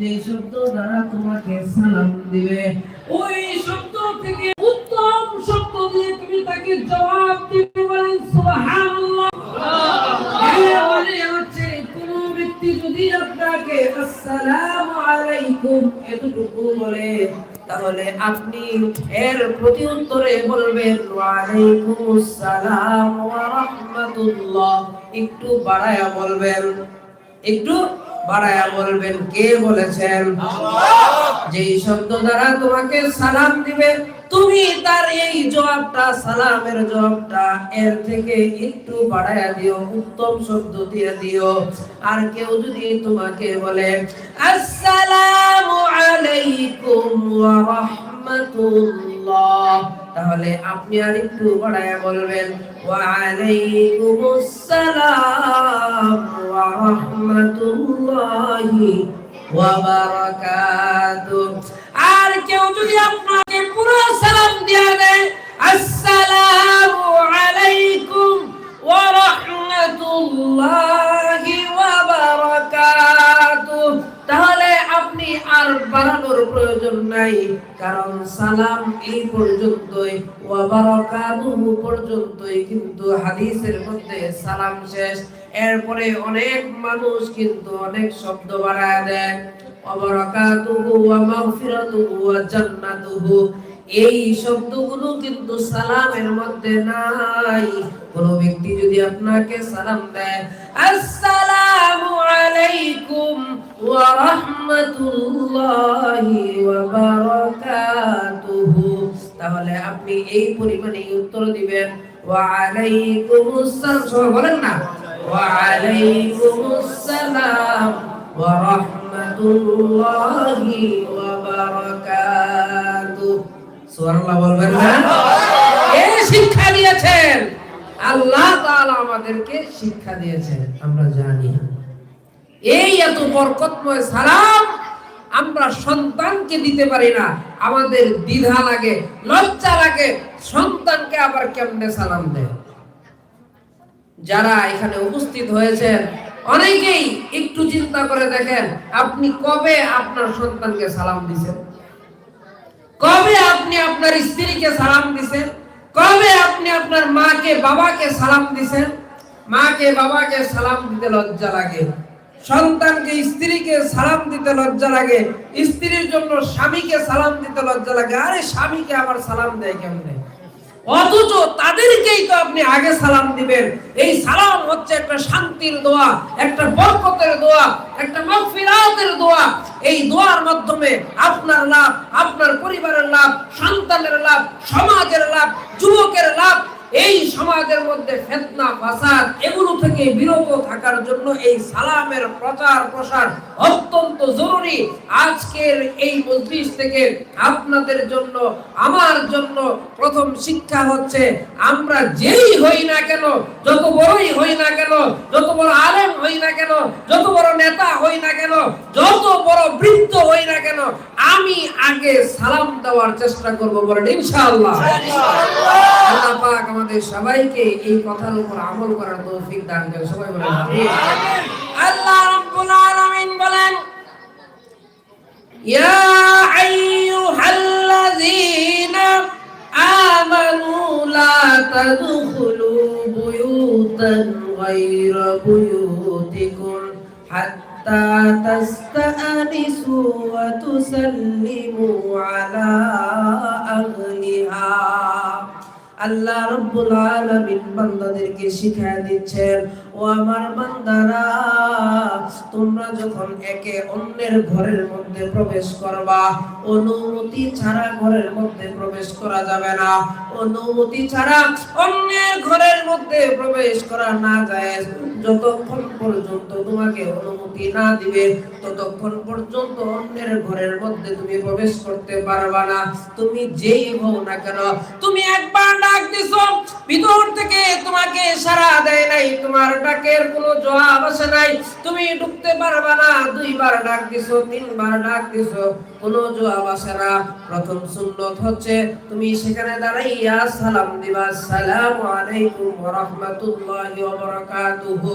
যে শব্দ দ্বারা তোমাকে সালাম দিবে, ওই শব্দ থেকে উত্তম শব্দ দিয়ে তুমি তাকে জবাব দিবে বলেন, সুবহানাল্লাহ। কোন ব্যক্তি যদি আপনাকে আসসালামু আলাইকুম এতটুকু বলে, তাহলে আপনি এর প্রতি উত্তরে বলবেন ওয়ালাইকুম আসসালাম ওয়া রাহমাতুল্লাহ। একটু বাড়ায়া বলবেন, একটু বাড়ায়া বলবেন কে বলেছেন? যেই শব্দ দ্বারা তোমাকে সালাম দিবে তুমি তার এই জবাবটা সালামের জবাবটা এর থেকে একটু বাড়ায়া দিও উত্তম শব্দ দিয়ে দিও। আর কেউ যদি তোমাকে বলে আসসালামু আলাইকুম ওয়া রাহমাতুল্লাহ তাহলে আপনি আর একটু বাড়ায়া বলবেন ওয়া আলাইকুমুস সালাম। রাহমাতুল্লাহি ওয়া বারাকাতুহু আর কেউ যদি আপনাকে পুরো সালাম দিয়ে দেয়, আসসালামু আলাইকুম ওয়া রাহমাতুল্লাহি ওয়া বারাকাতুহু তাহলে আপনি আর বাড়ানোর প্রয়োজন নাই, কারণ সালাম এই পর্যন্তই, ওয়া বারাকাতুহু পর্যন্তই কিন্তু হাদিসের মধ্যে সালাম শেষ। এরপরে অনেক মানুষ কিন্তু অনেক শব্দ বাড়ায় দেয় ওয়াবারাকাতুহু ওয়া মাগফিরাতুহু ওয়া জান্নাতুহু। এই শব্দগুলো কিন্তু সালামের মধ্যে নাই। কোন ব্যক্তি যদি আপনাকে সালাম দেয় আসসালামু আলাইকুম ওয়া রাহমাতুল্লাহি ওয়া বারাকাতুহু। তাহলে আপনি এই পরিমাণে উত্তর দিবেন ওয়া আলাইকুমুস সালাম। বলেন না ওয়া আলাইকুমুস সালাম ওয়া রাহমাতুল্লাহি ওয়া বারাকাতুহু। সুবহানাল্লাহ বলবেন না? এই শিক্ষা দিয়েছেন। আল্লাহ আমাদেরকে শিক্ষা দিয়েছেন, আমরা জানি। এই এত বরকতময় সালাম আমরা সন্তানকে দিতে পারি না, আমাদের দ্বিধা লাগে, লজ্জা লাগে, সন্তানকে আবার কেমনে সালাম দেয়? যারা এখানে উপস্থিত হয়েছেন, অনেকেই একটু চিন্তা করে দেখেন, আপনি কবে আপনার সন্তানকে সালাম দিছেন? কবে আপনি আপনার স্ত্রীকে সালাম দিছেন? কবে আপনি আপনার মাকে, বাবাকে সালাম দিছেন? মাকে, বাবাকে সালাম দিতে লজ্জা লাগে। সন্তানকে, স্ত্রীকে সালাম দিতে লজ্জা লাগে। স্ত্রীর জন্য স্বামীকে সালাম দিতে লজ্জা লাগে। আরে স্বামীকে আমার সালাম দেয় কেমনে? অথচ তাদেরকেই তো আপনি আগে সালাম দিবেন। এই সালাম হচ্ছে একটা শান্তির দোয়া, একটা বরকতের দোয়া, একটা মাগফিরাতের দোয়া। এই দোয়ার মাধ্যমে আপনার লাভ, আপনার পরিবারের লাভ, সন্তানের লাভ, সমাজের লাভ, যুবকের লাভ এই সমাজের মধ্যে ফেতনা ফাসাদ এগুলো থেকে বিরত থাকার জন্য এই সালামের প্রচার প্রসার অত্যন্ত জরুরি। আজকের এই মজলিস থেকে আপনাদের জন্য আমার জন্য প্রথম শিক্ষা হচ্ছে আমরা যেই হই না কেন যত বড়ই হই না কেন যত বড় আলেম হই না কেন যত বড় নেতা হই না কেন যত বড় বৃদ্ধ হই না কেন আমি আগে সালাম দেওয়ার চেষ্টা করব বলেন ইনশাআল্লাহ। আল্লাহ পাক আমাদের সবাইকে এই কথার উপর আমল করার তৌফিক দান করেন সবাই বলেন আল্লাহ রাব্বুল আলামিন বলেন, ইয়া আইয়ুহাল্লাযীনা আমানু লা তাদখুলু বুয়ুতান গায়রা বুয়ুতিকুম হাত্তা তাস্তানিসু ওয়া তুসাল্লিমু আলা আহলিহা আল্লাহ রব্বুল আলামিন বান্দাদেরকে শিখায় দিচ্ছেন। আমার বান্দারা, তোমরা যখন একে অন্যের ঘরের মধ্যে প্রবেশ করবা, অনুমতি ছাড়া ঘরের মধ্যে প্রবেশ করা যাবে না। অনুমতি ছাড়া অন্যের ঘরের মধ্যে প্রবেশ করা না যায়। যতক্ষণ পর্যন্ত তোমাকে অনুমতি না দিবে, ততক্ষণ পর্যন্ত অন্যের ঘরের মধ্যে তুমি প্রবেশ করতে পারবা না। তুমি যেই হও না কেন, তুমি একবার ডাক দিছো, ভিতর থেকে তোমাকে সাড়া দেয় নাই, তোমার ডাকের কোনো জবাব আসে নাই। তুমি ঢুকতে পারবা না, দুইবার ডাক দিছো, তিনবার ডাক দিছো, কোনো জবাব আসে না। প্রথম সুন্নত হচ্ছে, তুমি সেখানে দাঁড়াই লাগাইয়া সালাম দিবা আসসালামু আলাইকুম ওয়া রাহমাতুল্লাহি ওয়া বারাকাতুহু।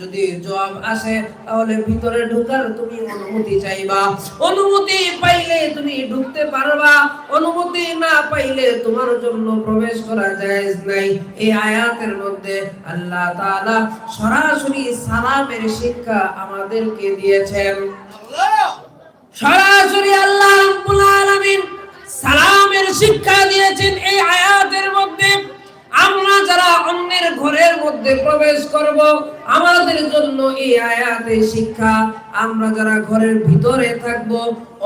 যদি জবাব আসে, তাহলে ভিতরে ঢোকার তুমি অনুমতি চাইবা। অনুমতি পাইলে তুমি ঢুকতে পারবা, অনুমতি না পাইলে তোমার জন্য প্রবেশ করা জায়েজ নাই। এই আয়াতের মধ্যে আল্লাহ তাআলা সরাসরি সালামের শিক্ষা আমাদেরকে দিয়েছেন। সরাসরি আল্লাহ রাব্বুল আলামিন সালামের শিক্ষা দিয়েছেন এই আয়াতের মধ্যে। আমরা যারা অন্যের ঘরের মধ্যে প্রবেশ করব আমাদের জন্য এই আয়াতে শিক্ষা। আমরা যারা ঘরের ভিতরে থাকব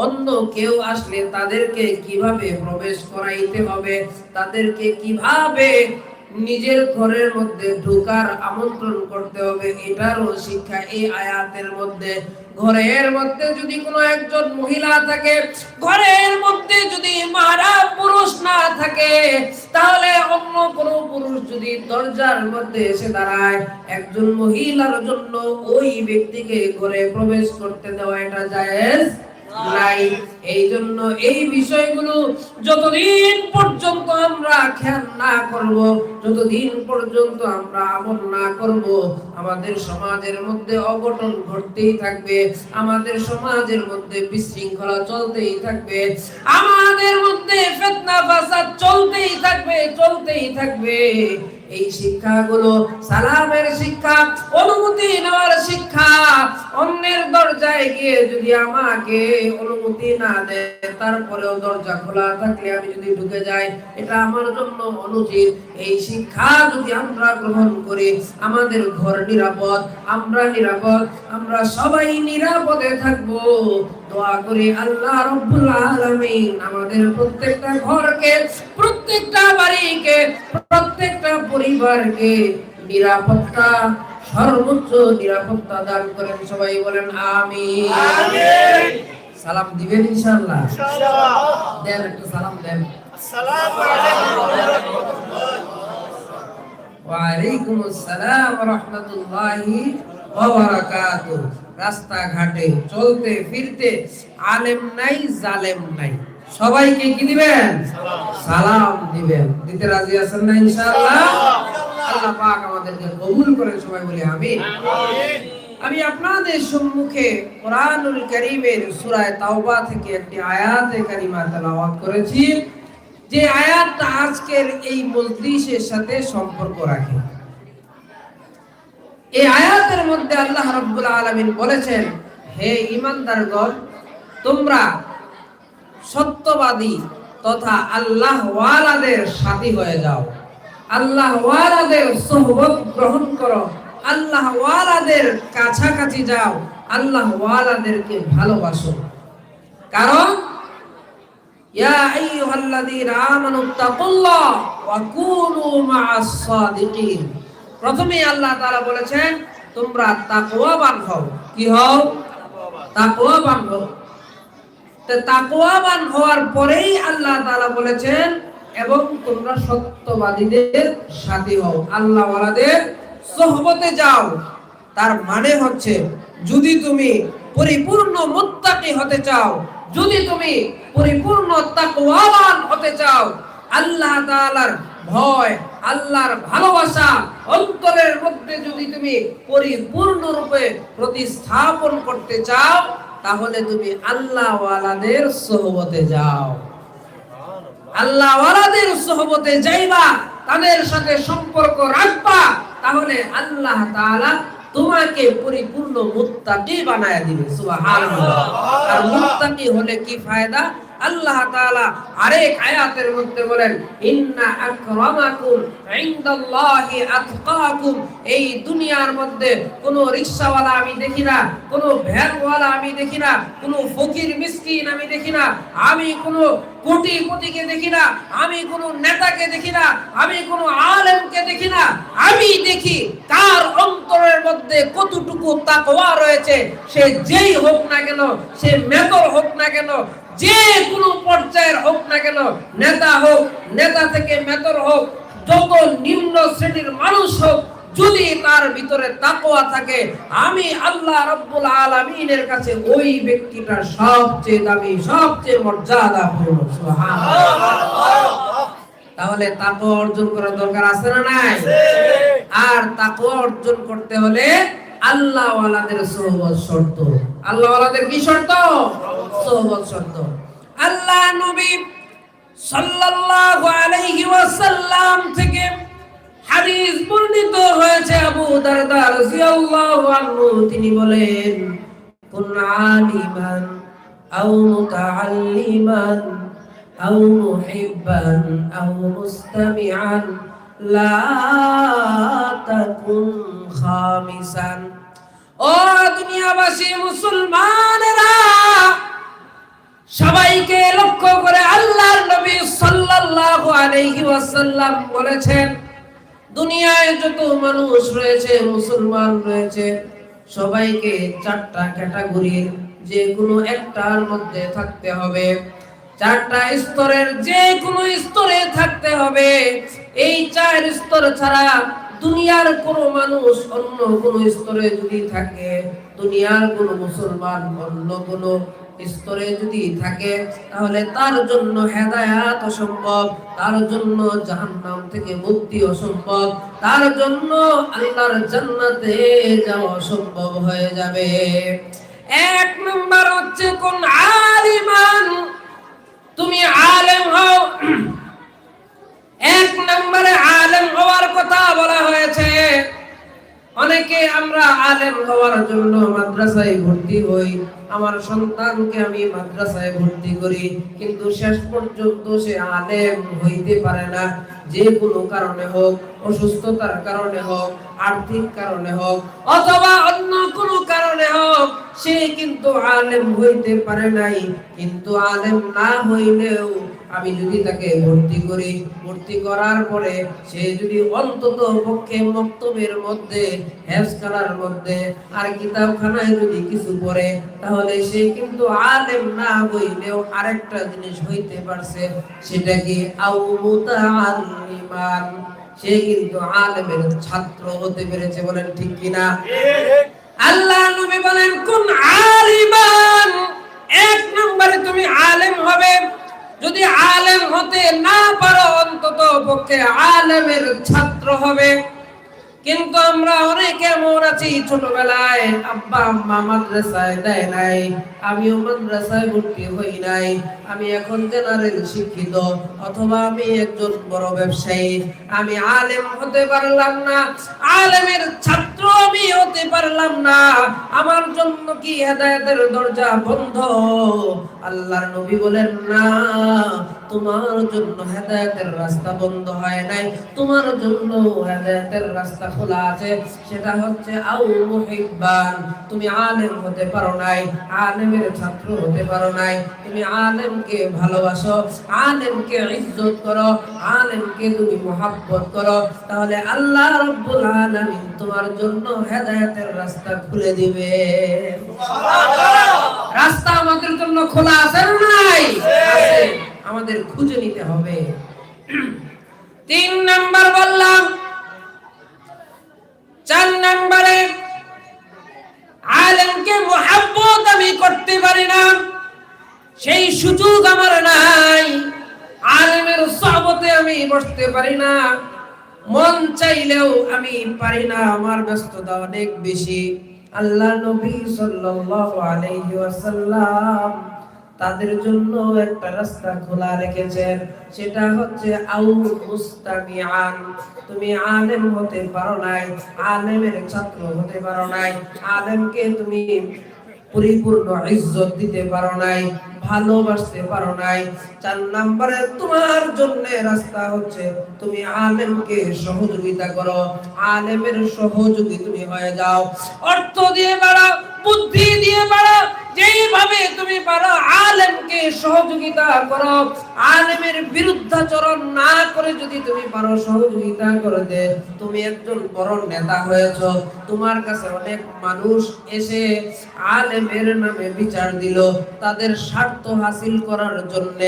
অন্য কেউ আসলে তাদেরকে কীভাবে প্রবেশ করাইতে হবে তাদেরকে কীভাবে নিজের ঘরের মধ্যে ঢোকার আমন্ত্রণ করতে হবে, এটারও শিক্ষা এই আয়াতের মধ্যে। ঘরের মধ্যে যদি কোনো একজন মহিলা থাকে, ঘরের মধ্যে যদি মারা পুরুষ না থাকে, তাহলে অন্য কোনো পুরুষ যদি দরজার মধ্যে এসে দাঁড়ায়, একজন মহিলার জন্য ওই ব্যক্তিকে ঘরে প্রবেশ করতে দেওয়া এটা জায়েজ? এই জন্য এই বিষয়গুলো যতদিন পর্যন্ত আমরা খেয়াল না করব, যতদিন পর্যন্ত আমরা আমল না করব, আমাদের সমাজের মধ্যে অঘটন ঘটতেই থাকবে, আমাদের সমাজের মধ্যে বিশৃঙ্খলা চলতেই থাকবে, আমাদের মধ্যে ফেতনা, ফাসাদ চলতেই থাকবে চলতেই থাকবে। এই শিক্ষাগুলো সালামের শিক্ষা, অনুমতি নেওয়ার শিক্ষা। অন্যের দরজায় গিয়ে যদি আমাকে অনুমতি না দেয়, তারপরেও দরজা খোলা থাকলে আমি যদি ঢুকে যাই, এটা আমার জন্য অনুচিত। এই শিক্ষা যদি আমরা গ্রহণ করি, আমাদের ঘর নিরাপদ, আমরা নিরাপদ, আমরা সবাই নিরাপদে থাকব। দোয়া করি আল্লাহ রব্বুল আলামিন আমাদের প্রত্যেকটা ঘরকে প্রত্যেকটা বাড়িকে প্রত্যেকটা পরিবারকে নিরাপত্তা সর্বোচ্চ নিরাপত্তা দান করেন। সবাই বলেন আমিন। সালাম দিবেন ইনশাআল্লাহ? দেন একটু সালাম দেন। ওয়ালাইকুম আসসালাম ওয়া রাহমাতুল্লাহি ওয়া বারাকাতুহু। রাস্তাঘাটে, চলতে, ফিরতে, আলেম নাই, জালেম নাই। সবাইকে কি দিবেন? সালাম দিবেন। দিতে রাজি আছেন না ইনশাআল্লাহ? আল্লাহ পাক আমাদেরকে কবুল করেন, সবাই বলি আমিন। আমি আপনাদের সম্মুখে কোরআনুল কারীমের সূরা তাওবা থেকে একটি আয়াতে কারিমা তেলাওয়াত করেছি। যে আয়াতটা আজকের এই মজলিসের সাথে সম্পর্ক রাখে। এই আয়াতের মধ্যে আল্লাহ রাব্বুল আলামিন বলেছেন, হে ঈমানদারগণ, তোমরা সত্যবাদী তথা আল্লাহ ওয়ালাদের সাথী হয়ে যাও। আল্লাহ ওয়ালাদের সোহবত গ্রহণ করো। আল্লাহ ওয়ালাদের কাছাকাছি যাও। আল্লাহ ওয়ালাদেরকে ভালোবাসো। কারণ, ইয়া আইয়ুহাল্লাযীনা আমানু তাকুল্লাহ ওয়া কুনু মা'আস সাদিকিন প্রথমে আল্লাহ তাআলা বলেছেন, তোমরা তাকওয়াবান হও। কি হও? তাকওয়াবান হও। তো তাকওয়াবান হওয়ার পরেই আল্লাহ তাআলা বলেছেন, এবং তোমরা সত্যবাদীদের সাথী হও। আল্লাহ ওয়ালাদের সোহবতে যাও। তার মানে হচ্ছে, যদি তুমি পরিপূর্ণ মুত্তাকি হতে চাও, যদি তুমি পরিপূর্ণ তাকওয়াবান হতে চাও আল্লাহ তাআলার ভয়, আল্লাহর ভালোবাসা অন্তরের মধ্যে যদি তুমি পরিপূর্ণ রূপে প্রতিস্থাপন করতে চাও, তাহলে তুমি আল্লাহ ওয়ালাদের সোহবতে যাও। আল্লাহ যাইবা, তাদের সাথে সম্পর্ক রাখবা, তাহলে আল্লাহ তাআলা তোমাকে পরিপূর্ণ মুত্তাকি বানায় দিবে আর হলে কি ফায়দা? আল্লাহ তাআলা আরেক আয়াতের মধ্যে বলেন, ইন্না আকরামাকুম ইনদাল্লাহি আতকাকুম। এই দুনিয়ার মধ্যে কোন রিকশাওয়ালা আমি দেখি না, কোন ভ্যানওয়ালা আমি দেখি না, কোন ফকির মিসকিন আমি দেখি না, আমি কোন কোটি কোটিকে দেখি না, আমি কোন নেতাকে দেখি না, আমি কোন আলেমকে দেখি না। আমি দেখি কার অন্তরের মধ্যে কতটুকু তাকওয়া রয়েছে, সে যেই হোক না কেন, সে মেতর হোক না কেন যে কোনো পর্যায়ের হোক না কেন নেতা হোক নেতা থেকে মেতর হোক যত নিম্ন শ্রেণির মানুষ হোক যদি তার ভিতরে তাকওয়া থাকে আমি আল্লাহ রাব্বুল আলামিনের কাছে ওই ব্যক্তিটা সবচেয়ে দামি সবচেয়ে সুবহানাল্লাহ। তাহলে তাকওয়া অর্জন করার দরকার আছে না নাই? আর তাকওয়া অর্জন করতে হলে আল্লাহ ওয়ালাদের সোহবত শর্ত। আল্লাহ ওয়ালাদের কি শর্ত? সোহবত শর্ত। আল্লাহ নবী সাল্লাল্লাহু আলাইহি ওয়াসাল্লাম থেকে হাদিস বর্ণিত হয়েছে আবু দারদা রাদিয়াল্লাহু আনহু। তিনি বলেন, কুন আলিমান আও মুতাআল্লিমান আও মুহিব্বান আও মুস্তামিআন লা তাকুন খামিসান। ও দুনিয়াবাসী, মুসলমানেরা, সবাইকে লক্ষ্য করে আল্লাহর নবী সাল্লাল্লাহু আলাইহি ওয়াসাল্লাম বলেছেন, দুনিয়ায় যত মানুষ রয়েছে, মুসলমান রয়েছে, সবাইকে চারটা ক্যাটাগরির যে কোনো একটার মধ্যে থাকতে হবে। চারটা স্তরের যে কোনো স্তরে থাকতে হবে। এই চার স্তর ছাড়া দুনিয়ার কোনো মানুষ অন্য কোনো স্তরে যদি থাকে, দুনিয়ার কোনো মুসলমান অন্য কোনো স্তরে যদি থাকে, তাহলে তার জন্য হেদায়াত অসম্ভব, তার জন্য জাহান্নাম থেকে মুক্তি অসম্ভব, তার জন্য আল্লাহর জান্নাতে যাওয়া অসম্ভব হয়ে যাবে। এক নম্বর হচ্ছে, কোন আলিমান, তুমি আলেম হও এক নম্বরে আলেম হওয়ার কথা বলা হয়েছে। অনেকে আমরা আলেম হওয়ার জন্য মাদ্রাসায় ভর্তি হই। আমার সন্তানকে আমি মাদ্রাসায় ভর্তি করি, কিন্তু শেষ পর্যন্ত সে আলেম হইতে পারে না। যে কোনো কারণে হোক অসুস্থতার কারণে হোক, আর্থিক কারণে হোক, অথবা অন্য কোনো কারণে হোক, সে কিন্তু আলেম হইতে পারে নাই। কিন্তু আলেম না হইলেও আমি যদি তাকে ভর্তি করি, ভর্তি করার পরে সে যদি অন্তত পক্ষে মক্তবের মধ্যে হেফসখানার মধ্যে, আর কিতাবখানায় যদি কিছু পড়ে, তাহলে সে কিন্তু আলেম না হইলেও আরেকটা জিনিস হইতে পারছে, সেটা কি আউ মুতাআল্লিমান সে কিন্তু আলেমের ছাত্র হতে পেরেছে বলেন ঠিক কিনা? আল্লাহ নবী বলেন, কোন আলিমান? এক নম্বরে তুমি আলেম হবে। যদি আলেম হতে না পারো, অন্তত পক্ষে আলেমের ছাত্র হবে। কিন্তু আমরা অনেকে এমন আছি ছোটবেলায়। আব্বা, আম্মা মাদ্রাসায় দেয় নাই। আমিও মাদ্রাসায় ভর্তি হই নাই। আমি এখন জেনারেল শিক্ষিত, অথবা আমি একজন বড় ব্যবসায়ী। আমি আলেম হতে পারলাম না। আলেমের ছাত্র আমি হতে পারলাম না। আমার জন্য কি হেদায়েতের দরজা বন্ধ? আল্লাহর নবী বলেন, না তোমার জন্য হেদায়েতের রাস্তা বন্ধ হয় নাই। তোমার জন্য হেদায়তের রাস্তা খোলা আছে। সেটা হচ্ছে আউ মুহিব্বান। তুমি আলেম হতে পারো নাই আলেমের ছাত্র হতে পারো নাই। তুমি আলেমকে ভালোবাসো আলেমকে ইজ্জত করো আলেমকে তুমি মোহাব্বত করো। তাহলে আল্লাহ রাব্বুল আলামিন তোমার জন্য হেদায়তের রাস্তা খুলে দিবে। রাস্তা আমাদের জন্য খোলা আছে না নাই? আছে। আমাদের খুঁজে নিতে হবে। তিন নাম্বার বললাম, চার নাম্বারে আলেমকে মোহাব্বত আমি করতে পারি না। সেই সুযোগ আমার নাই, আলেমের সহবতে আমি বসতে পারি না। মন চাইলেও আমি পারি না, আমার ব্যস্ততা অনেক বেশি। আল্লাহ নবী সাল্লাল্লাহু আলাইহি ওয়াসাল্লাম তাদের জন্য একটা রাস্তা খোলা রেখেছেন। সেটা হচ্ছে তুমি আলেম হতে পারো নাই, আলেমের ছাত্র হতে পারো নাই, আলেমকে তুমি পরিপূর্ণ ইজ্জত দিতে পারো নাই, ভালোবাসতে পারো নাই। চার নম্বরে তোমার জন্য রাস্তা হচ্ছে, তুমি আলেমকে সহযোগিতা করো, আলেমের সহযোগী তুমি হয়ে যাও। অর্থ দিয়ে বাড়াও, বুদ্ধি দিয়ে বাড়াও তুমি পারো আলেমকে সহযোগিতা করো। আলেমের বিরুদ্ধাচরণ না করে যদি তুমি পারো সহযোগিতা তুমি একজন বড় নেতা হয়েছ। তোমার কাছে অনেক মানুষ এসে আলেমের নামে বিচার দিল। তাদের স্বার্থ হাসিল করার জন্য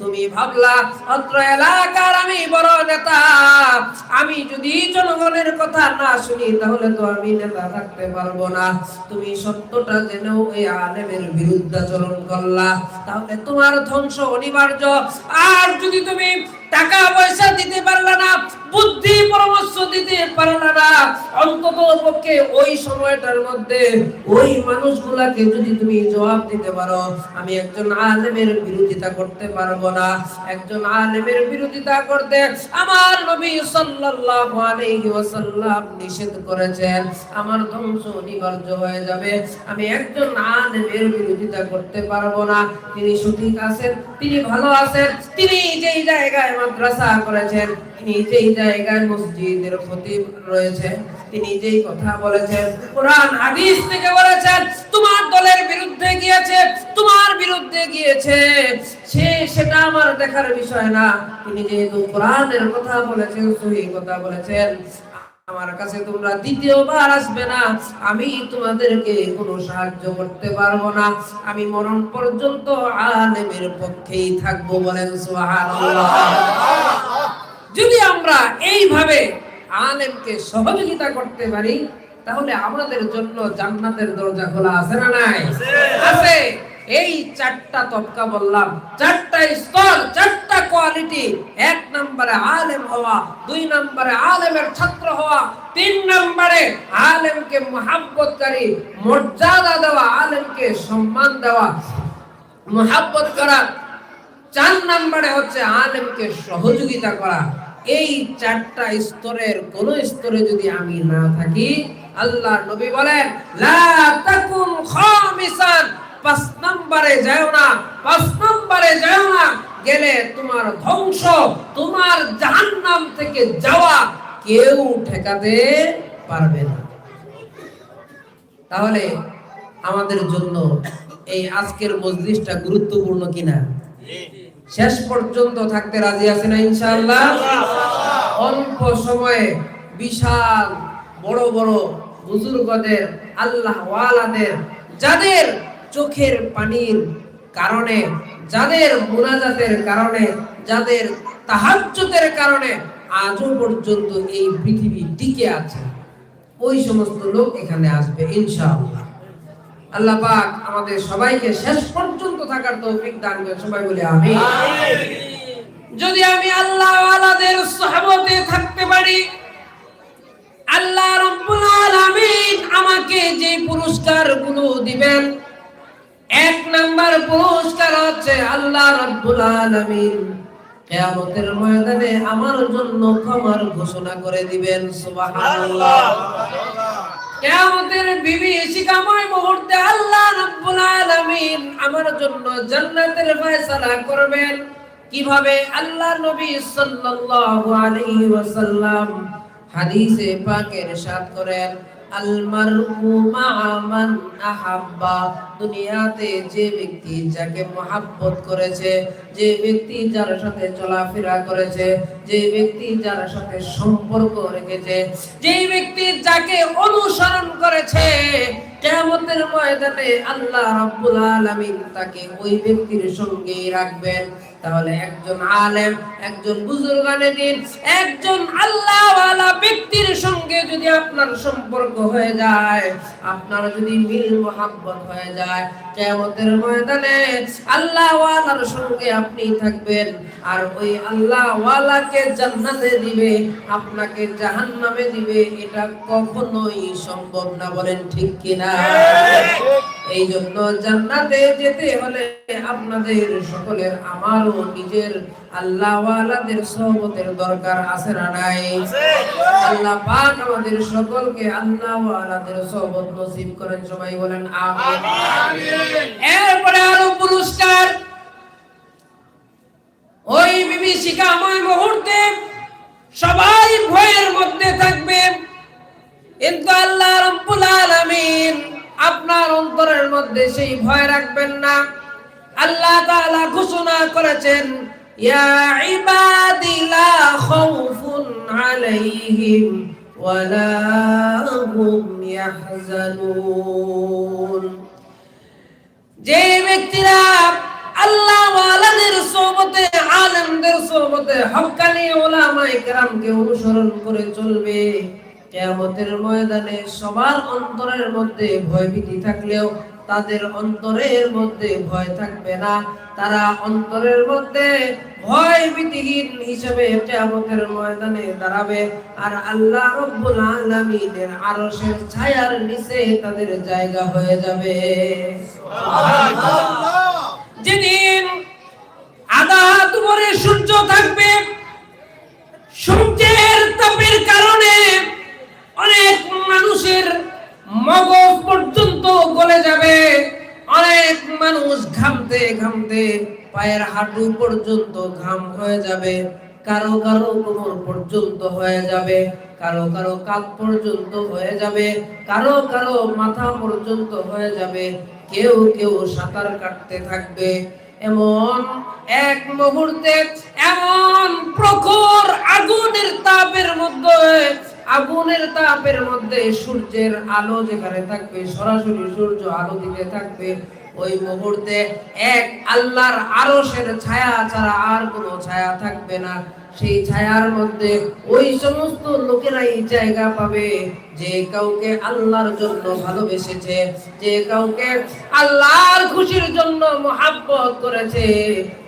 তুমি ভাবলা, অত্র এলাকার আমি বড় নেতা। আমি যদি জনগণের কথা না শুনি, তাহলে তো আমি নেতা থাকতে পারব না। তুমি সত্যটা জেনেও এই আলেমের বিরুদ্ধাচরণ করলা। তাহলে তোমার ধ্বংস অনিবার্য। আর যদি তুমি টাকা পয়সা দিতে পারলে না, বুদ্ধি পরামর্শ দিতে পারলে না। অন্তত পক্ষে ওই সময়টার মধ্যে ওই মানুষগুলাকে যদি তুমি জবাব দিতে পারো, আমি একজন আলেমের বিরোধিতা করতে পারব না। একজন আলেমের বিরোধিতা করতে আমার নবী সাল্লাল্লাহু আলাইহি ওয়াসাল্লাম নিষেধ করেছেন। আমার ধ্বংস অনিবার্য হয়ে যাবে। আমি একজন আলেমের বিরোধিতা করতে পারব না। তিনি সঠিক আছেন, তিনি ভালো আছেন, তিনি যেই জায়গায় মাদ্রাসা করেছেন, তিনি যেই জায়গায় মসজিদের খতিব রয়েছে তিনি যেই কথা বলেছেন, কোরআন, হাদিস থেকে বলেছেন, তোমার দলের বিরুদ্ধে গিয়েছে, তোমার বিরুদ্ধে গিয়েছে। সে, সেটা আমার দেখার বিষয় না। তিনি যেহেতু কোরআনের কথা বলেছেন, সহি কথা বলেছেন আমার কাছে তোমরা দ্বিতীয়বার আসবে না। আমি তোমাদেরকে কোনো সাহায্য করতে পারব না। আমি মরণ পর্যন্ত আলেমের পক্ষেই থাকব বলেন যদি আমরা এইভাবে আলেমকে সহযোগিতা করতে পারি, তাহলে আমাদের জন্য জান্নাতের দরজা খোলা আছে না নাই? আছে। এই চারটা তবকা বললাম। চারটা স্তর চারটা কোয়ালিটি। এক নম্বরে আলেম হওয়া, দুই নম্বরে আলেমের ছাত্র হওয়া, তিন নম্বরে আলেমকে মহাব্বতকারী মর্যাদা দেওয়া, আলেমকে সম্মান দেওয়া, মহাব্বত করা। চার নম্বরে হচ্ছে আলেমকে সহযোগিতা করা। এই চারটা স্তরের কোন স্তরে যদি আমি না থাকি, আল্লাহ নবী বলেন, লা তাকুন খামিসান। পাঁচ নম্বরে যাও না, পাঁচ নম্বরে যাও না, গেলে তোমার ধ্বংস, তোমার জাহান্নাম থেকে যাওয়া কেউ ঠেকাতে পারবে না। তাহলে আমাদের জন্য এই আজকের মজলিসটা গুরুত্বপূর্ণ কিনা? শেষ পর্যন্ত থাকতে রাজি আছে না, ইনশাআল্লাহ? অল্প সময়ে বিশাল বড় বড় বুজুর্গদের আল্লাহ ওয়ালাদের যাদের চোখের পানির কারণে, যাদের মুনাজাতের কারণে, যাদের তাহাজ্জুদের কারণে আজও পর্যন্ত এই পৃথিবী টিকে আছে। ওই সমস্ত লোক এখানে আসবে, ইনশাআল্লাহ। আল্লাহ পাক আমাদের সবাইকে শেষ পর্যন্ত থাকার তৌফিক দান করে, সবাই বলে আমি যদি আমি আল্লাহ ওয়ালাদের সহবতে থাকতে পারি, আল্লাহ রাব্বুল আলামিন আমাকে যে পুরস্কারগুলো দিবেন এক নাম্বার পুরস্কার হচ্ছে আল্লাহ রাব্বুল আলামিন। কিয়ামতের ময়দানে আমার জন্য ক্ষমার ঘোষণা করে দিবেন, সুবহানাল্লাহ। কিয়ামতের বিবি শিকাময় মুহূর্তে আল্লাহ রাব্বুল আলামিন আমার জন্য জান্নাতের ফয়সালা করবেন। কীভাবে? আল্লাহ নবী সাল্লাল্লাহু আলাইহি ওয়াসাল্লাম হাদিসে পাকে ইরশাদ করেন দুনিয়াতে যে ব্যক্তি যাকে মহাব্বত করেছে, যে ব্যক্তি যার সাথে চলাফেরা করেছে, যে ব্যক্তি যার সাথে সম্পর্ক রেখেছে, যে ব্যক্তি যাকে অনুসরণ করেছে, কিয়ামতের ময়দানে আল্লাহ রাব্বুল আলামিন তাকে ওই ব্যক্তির সঙ্গেই রাখবেন। তাহলে একজন আলেম একজন বুজুর্গানে দিন একজন আল্লাহওয়ালা ব্যক্তির সঙ্গে যদি আপনার সম্পর্ক হয়ে যায় আপনার যদি মিল মোহাব্বত হয়ে যায় কিয়ামতের ময়দানে আল্লাহওয়ালার সঙ্গে আপনি থাকবেন আর ওই আল্লাহওয়ালাকে জান্নাতে দিবে আপনাকে জাহান্নামে দিবে এটা কখনোই সম্ভব না বলেন ঠিক কিনা? এই জন্য জান্নাতে যেতে হলে আপনাদের সকলের আমারও নিজের আল্লাহওয়ালাদের সহবতের দরকার আছে না নাই? আল্লাহ পাক আমাদের সকলকে আল্লাহওয়ালাদের সহবত নসিব করেন সবাই বলেন আমিন। এরপরে আরও পুরস্কার। ওই বিভীষিকাময় মুহূর্তে সবাই ভয়ের মধ্যে থাকবে। কিন্তু আল্লাহ রাব্বুল আলামিন আপনার অন্তরের মধ্যে সেই ভয় রাখবেন না। আল্লাহ তাআলা ঘোষণা করেছেন, ইয়া ইবাদি, লা খাউফুন আলাইহিম ওয়ালা হুম ইয়াহজানুন। যে ব্যক্তিরা আল্লাহ ওয়ালাদের সোহবতে আলেমদের সোহবতে হক্কানি ওলামায়ে কেরামকে অনুসরণ করে চলবে, কিয়ামতের ময়দানে সবার অন্তরের মধ্যে ভয়ভীতি থাকলেও তাদের অন্তরের মধ্যে ভয় থাকবে না। তারা অন্তরের মধ্যে ভয় ভীতিহীন হিসেবে কিয়ামতের ময়দানে দাঁড়াবে। আর আল্লাহ রব্বুল আলামিনের আরশের ছায়ার নিচে তাদের জায়গা হয়ে যাবে। যেদিন আধা দুপুরে সূর্য থাকবে সূর্যের তাপের কারণে অনেক মানুষের মগজ পর্যন্ত গলে যাবে। অনেক মানুষ ঘামতে ঘামতে পায়ের হাঁটু পর্যন্ত ঘাম হয়ে যাবে। কারও কারও কোমর পর্যন্ত হয়ে যাবে। কারও কারও কাঁধ পর্যন্ত হয়ে যাবে। কারও কারও মাথা পর্যন্ত হয়ে যাবে। কেউ কেউ সাঁতার কাটতে থাকবে। এমন এক মুহূর্তে, এমন প্রখর আগুনের তাপের মধ্যে আগুনের তাপের মধ্যে সূর্যের আলো যেখানে থাকবে, সরাসরি সূর্য আলো দিতে থাকবে, ওই মুহূর্তে এক আল্লাহর আরশের ছায়া ছাড়া আর কোনো ছায়া থাকবে না। সেই ছায়ার মধ্যে ওই সমস্ত লোকেরাই জায়গা পাবে যে কাউকে আল্লাহর জন্য ভালোবেসেছে যে কাউকে আল্লাহর খুশির জন্য মোহাব্বত করেছে।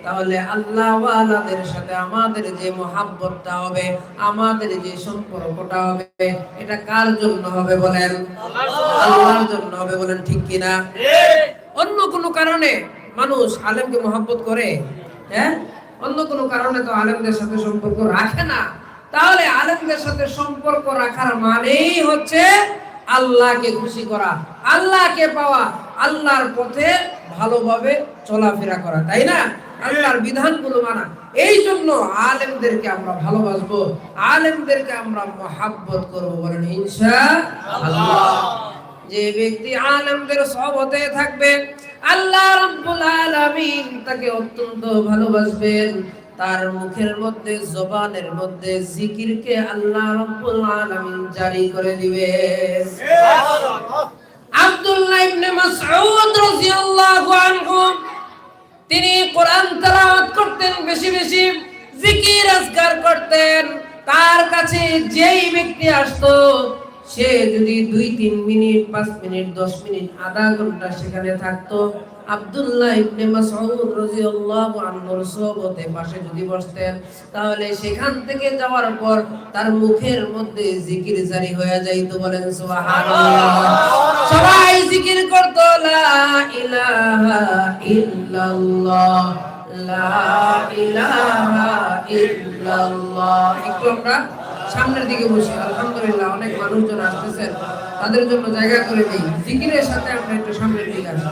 তাহলে আল্লাহ ওয়ালাদের সাথে আমাদের যে মোহাব্বতটা হবে আমাদের যে সম্পর্কটা হবে এটা কার জন্য হবে বলেন? আল্লাহর জন্য হবে বলেন ঠিক কিনা? অন্য কোনো কারণে মানুষ আলেমকে মহাব্বত করে হ্যাঁ? অন্য কোনো কারণে তো আলেমদের সাথে সম্পর্ক রাখে না। তাহলে আলেমদের সাথে সম্পর্ক রাখার মানেই হচ্ছে আল্লাহকে খুশি করা, আল্লাহকে পাওয়া, আল্লাহর পথে ভালোভাবে চলাফেরা করা, তাই না? আল্লাহর বিধানগুলো মানা। এই জন্য আলেমদেরকে আমরা ভালোবাসবো, আলেমদেরকে আমরা মহাব্বত করব বলেন ইনশা আল্লাহ যে ব্যক্তি আলেমদের সব হতে থাকবে আল্লাহ রাব্বুল আলামিন তাকে অত্যন্ত ভালোবাসবেন। তার মুখের মধ্যে, জবানের মধ্যে জিকিরকে আল্লাহ রাব্বুল আলামিন জারি করে দিবেন। আব্দুল্লাহ ইবনে মাসউদ রাদিয়াল্লাহু আনহু, তিনি কোরআন তেলাওয়াত করতেন, বেশি বেশি জিকির আজকার করতেন। তার কাছে যেই ব্যক্তি আসতো সে যদি দুই, তিন মিনিট, পাঁচ মিনিট, দশ মিনিট, আধা ঘণ্টা সেখানে থাকতো, আব্দুল্লাহ ইবনে মাসউদ রাদিয়াল্লাহু পাশে যদি বসতেন, তাহলে সেখান থেকে যাওয়ার পর তার মুখের মধ্যে জিকির জারি হয়ে যাইতো, বলেন সুবহানাল্লাহ। সবাই জিকির করতো, লা ইলাহা ইল্লাল্লাহ, লা ইলাহা ইল্লাল্লাহ। একটু আমরা সামনের দিকে বসি, আলহামদুলিল্লাহ, অনেক মানুষজন আসতেছেন তাদের জন্য জায়গা করে দিই। জিকিরের সাথে আমরা একটু সামনের দিকে আসি।